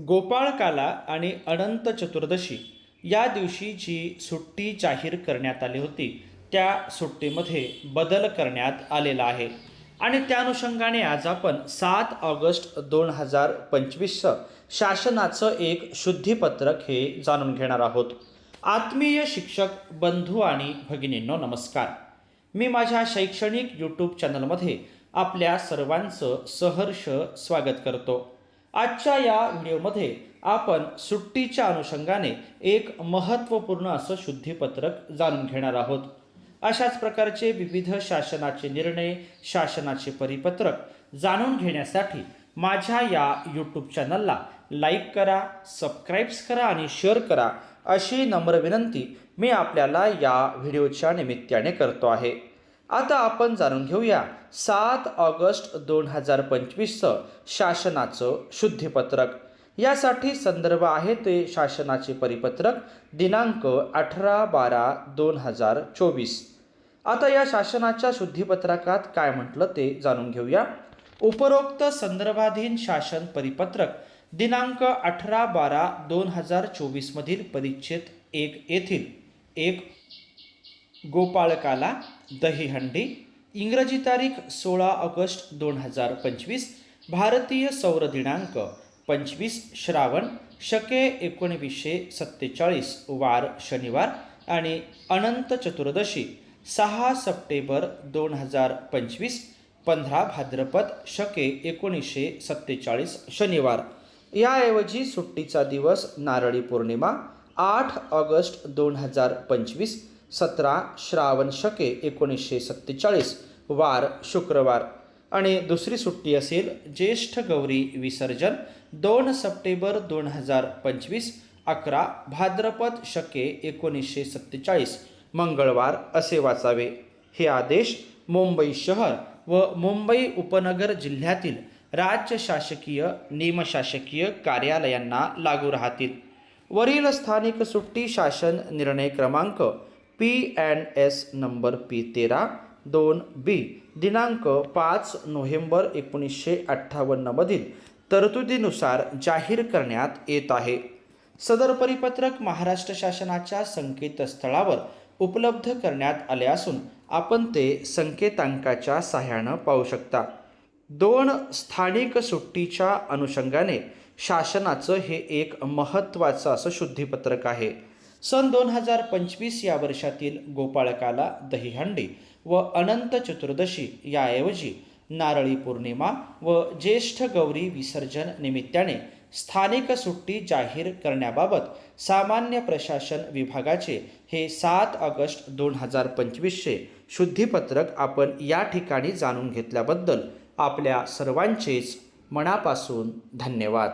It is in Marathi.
गोपाळकाला आणि अनंत चतुर्दशी या दिवशी जी सुट्टी जाहीर करण्यात आली होती त्या सुट्टीमध्ये बदल करण्यात आलेला आहे. आणि त्या अनुषंगाने आज आपण सात ऑगस्ट दोन हजार पंचवीसचं शासनाचं एक शुद्धीपत्रक हे जाणून घेणार आहोत. आत्मीय शिक्षक बंधू आणि भगिनींनो नमस्कार. मी माझ्या शैक्षणिक यूट्यूब चॅनलमध्ये आपल्या सर्वांचं सहर्ष स्वागत करतो. आजच्या या व्हिडिओमध्ये आपण सुट्टीच्या अनुषंगाने एक महत्त्वपूर्ण असं शुद्धीपत्रक जाणून घेणार आहोत. अशाच प्रकारचे विविध शासनाचे निर्णय शासनाचे परिपत्रक जाणून घेण्यासाठी माझ्या या यूट्यूब चॅनलला लाईक करा सबस्क्राईब्स करा आणि शेअर करा अशी नम्र विनंती मी आपल्याला या व्हिडिओच्या निमित्ताने करतो आहे. आता आपण जाणून घेऊया सात ऑगस्ट दोन हजार पंचवीसचं शासनाचं शुद्धीपत्रक. यासाठी संदर्भ आहे ते शासनाचे परिपत्रक दिनांक अठरा बारा दोन हजार चोवीस. आता या शासनाच्या शुद्धीपत्रकात काय म्हटलं ते जाणून घेऊया. उपरोक्त संदर्भाधीन शासन परिपत्रक दिनांक अठरा बारा दोन हजार चोवीसमधील परिच्छेद एक येथील एक गोपाळकाला दहीहंडी इंग्रजी तारीख सोळा ऑगस्ट दोन हजार पंचवीस भारतीय सौर दिनांक पंचवीस श्रावण शके एकोणवीसशे सत्तेचाळीस वार शनिवार आणि अनंत चतुर्दशी सहा सप्टेंबर दोन हजार पंचवीस पंधरा भाद्रपद शके एकोणीसशे सत्तेचाळीस शनिवार. याऐवजी सुट्टीचा दिवस नारळी पौर्णिमा आठ ऑगस्ट दोन हजार पंचवीस सतरा श्रावण शके एकोणीसशे सत्तेचाळीस वार शुक्रवार. आणि दुसरी सुट्टी असेल ज्येष्ठ गौरी विसर्जन दोन सप्टेंबर दोन हजार पंचवीस अकरा भाद्रपद शके एकोणीसशे सत्तेचाळीस मंगळवार असे वाचावे. हे आदेश मुंबई शहर व मुंबई उपनगर जिल्ह्यातील राज्य शासकीय निमशासकीय कार्यालयांना लागू राहतील. वरील स्थानिक सुट्टी शासन निर्णय क्रमांक P N S number P तेरा दोन बी दिनांक पाच नोव्हेंबर एकोणीसशे अठ्ठावन्नमधील तरतुदीनुसार जाहीर करण्यात येत आहे. सदर परिपत्रक महाराष्ट्र शासनाच्या संकेतस्थळावर उपलब्ध करण्यात आले असून आपण ते संकेतांकाच्या सहाय्यानं पाहू शकता. दोन स्थानिक सुट्टीच्या अनुषंगाने शासनाचं हे एक महत्त्वाचं असं शुद्धीपत्रक आहे. सन दोन हजार पंचवीस या वर्षातील गोपाळकाला दहीहंडी व अनंत चतुर्दशी याऐवजी नारळी पौर्णिमा व ज्येष्ठ गौरी विसर्जन निमित्ताने स्थानिक सुट्टी जाहीर करण्याबाबत सामान्य प्रशासन विभागाचे हे सात ऑगस्ट दोन हजार पंचवीसचे शुद्धीपत्रक आपण या ठिकाणी जाणून घेतल्याबद्दल आपल्या सर्वांचेच मनापासून धन्यवाद.